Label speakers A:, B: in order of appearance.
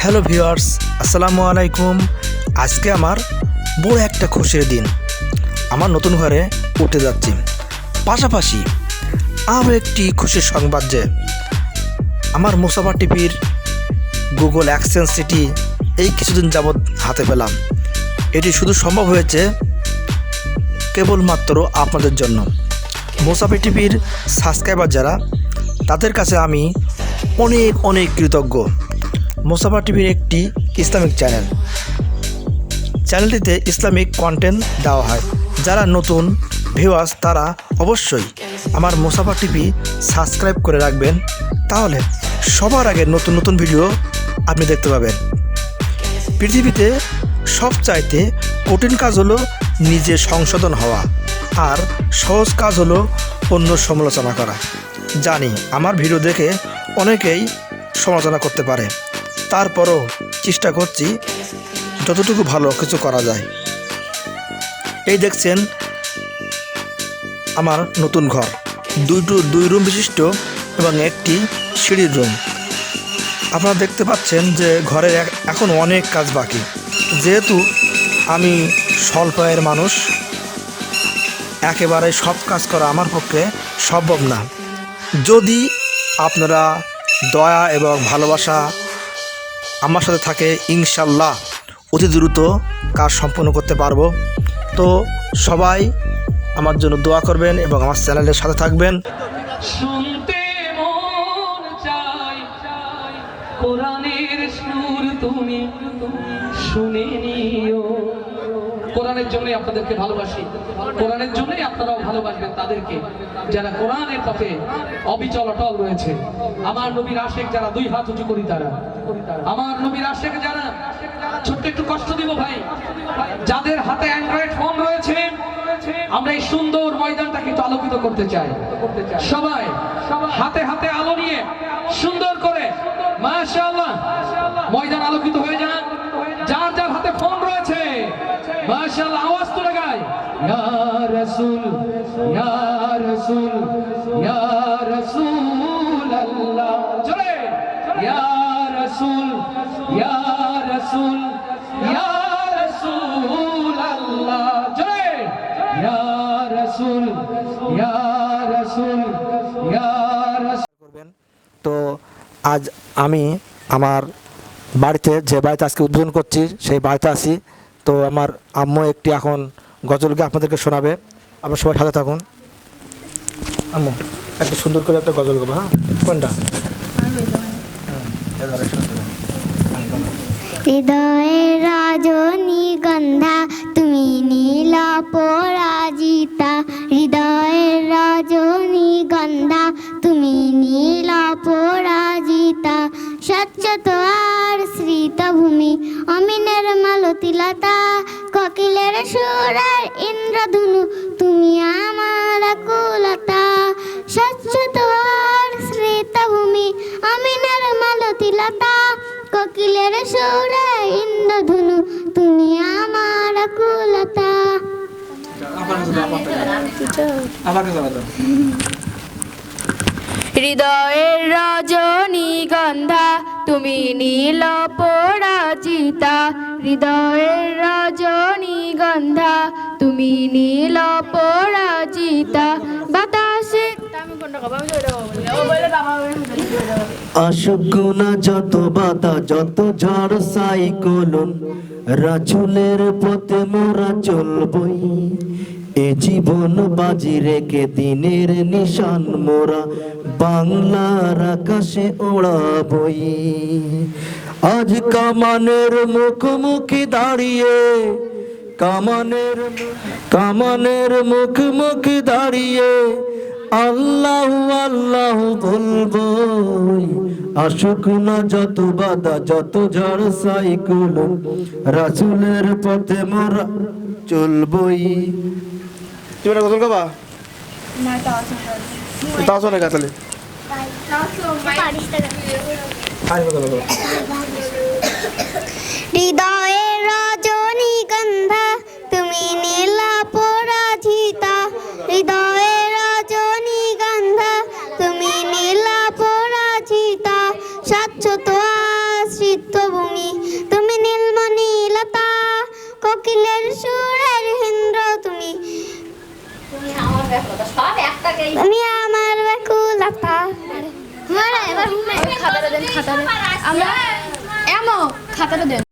A: Hello viewers, আসসালামু আলাইকুম। আজকে আমার বড় একটা খুশির দিন। আমার নতুন ঘরে উঠে যাচ্ছি। পাশাপাশি আরও একটি খুশির সংবাদ যে আমার মুসাফা টিভির গুগল অ্যাক্সেন্স সিটি এই কিছুদিন যাবৎ হাতে পেলাম। এটি শুধু সম্ভব হয়েছে কেবলমাত্র আপনাদের জন্য। মুসাফি টিভির সাবস্ক্রাইবার যারা, তাদের কাছে আমি অনেক অনেক কৃতজ্ঞ। মোসাফা টিভির একটি ইসলামিক চ্যানেল। চ্যানেলটিতে ইসলামিক কন্টেন্ট দেওয়া হয়। যারা নতুন ভিউয়ার্স তারা অবশ্যই আমার মোসাফা টিভি সাবস্ক্রাইব করে রাখবেন, তাহলে সবার আগে নতুন নতুন ভিডিও আপনি দেখতে পাবেন। পৃথিবীতে সবচাইতে কঠিন কাজ হলো নিজে সংশোধন হওয়া আর সহজ কাজ হলো অন্য সমালোচনা করা। জানি আমার ভিডিও দেখে অনেকেই সমালোচনা করতে পারে। তারপরও চেষ্টা করছি যতটুকু ভালো কিছু করা যায়। এই দেখছেন আমার নতুন ঘর। দুইটু দুই রুম বিশিষ্ট এবং একটি সিঁড়ির রুম আপনারা দেখতে পাচ্ছেন যে ঘরের এখন অনেক কাজ বাকি। যেহেতু আমি স্বল্প আয়ের মানুষ, একেবারে সব কাজ করা আমার পক্ষে সম্ভব না। যদি আপনারা দয়া এবং ভালোবাসা আমার সাথে থাকে, ইনশাল্লাহ অতি দ্রুত কাজ সম্পন্ন করতে পারব। তো সবাই আমার জন্য দোয়া করবেন এবং আমার চ্যানেলের সাথে থাকবেন।
B: শুনতে কোরআনের সুর তুমি শুনে নিও। কোরআনের জন্যই আপনাদেরকে ভালোবাসি। কোরআনের জন্যই আপনারাও ভালোবাসবেন তাদেরকে, যারা কোরআনের পথে অবিচল, অটল রয়েছে। আমার নবীর আশেক যারা দুই হাত উঁচু করি তারা। আমার নবীর আশেক যারা, ছোট্ট একটু কষ্ট দিব ভাই। যাদের হাতে করতে চাই। সবাই হাতে হাতে আলো নিয়ে সুন্দর করে, মাশাআল্লাহ, ময়দান আলোকিত হয়ে যান যার যার হাতে ফোন রয়েছে, মাশাআল্লাহ, আওয়াজ তুলে গায়। ইয়া রাসূল ইয়া রাসূল ইয়া রাসূল আল্লাহ ইয়া রাসূল ইয়া রাসূল।
A: আজ আমি আমার বাড়িতে যে বাড়িতে আজকে উদ্বোধন করছি, সেই বাড়িতে আছি। তো আমার আম্মু একটি এখন গজলকে আপনাদেরকে শোনাবে। আপনার সবাই সাথে থাকুন। আম্মু, একটা সুন্দর করে একটা গজল গাবো হ্যাঁ? কোনটা?
C: হৃদয়ের রজনীগন্ধা তুমি নীল আর শ্রিতভূমি অমিনের মালতিলতা, কোকিলের সুরের ইন্দ্রধনু, তুমি আমার কুলতা স্বচ্ছত আর শ্রিতভূমি অমিনের মালতিলতা, কোকিলের সুরে ইন্দ্রধনু, তুমি আমার কুলতা
D: হৃদয়ের রজনীগন্ধা তুমি নীল পরাজিতা হৃদয়ের রজনীগন্ধা তুমি নীল পরাজিতা, বাতাসে
E: আসুক না যত যত ঝড় সাইকলন, রাজুলের পথে মোরা চলবই। এ জীবন বাজি রেখে দিনের নিশান মোরা, বাংলার আকাশে ওড়াবই। আজ কামানের মুখোমুখি দাঁড়িয়ে, কামানের কামানের মুখোমুখি দাঁড়িয়ে, আল্লাহ আল্লাহ বলব আসুক না যত বাধা, যত ঝড় সাইকুল রাসুলের পথে মোরা চলবই।
A: তুমি একটা গোসল গাবা তাও শোনে গা তাহলে?
C: হৃদয়ের রজনীগন্ধা
D: খাতাটা আমরা এমন খাতাটা দেন।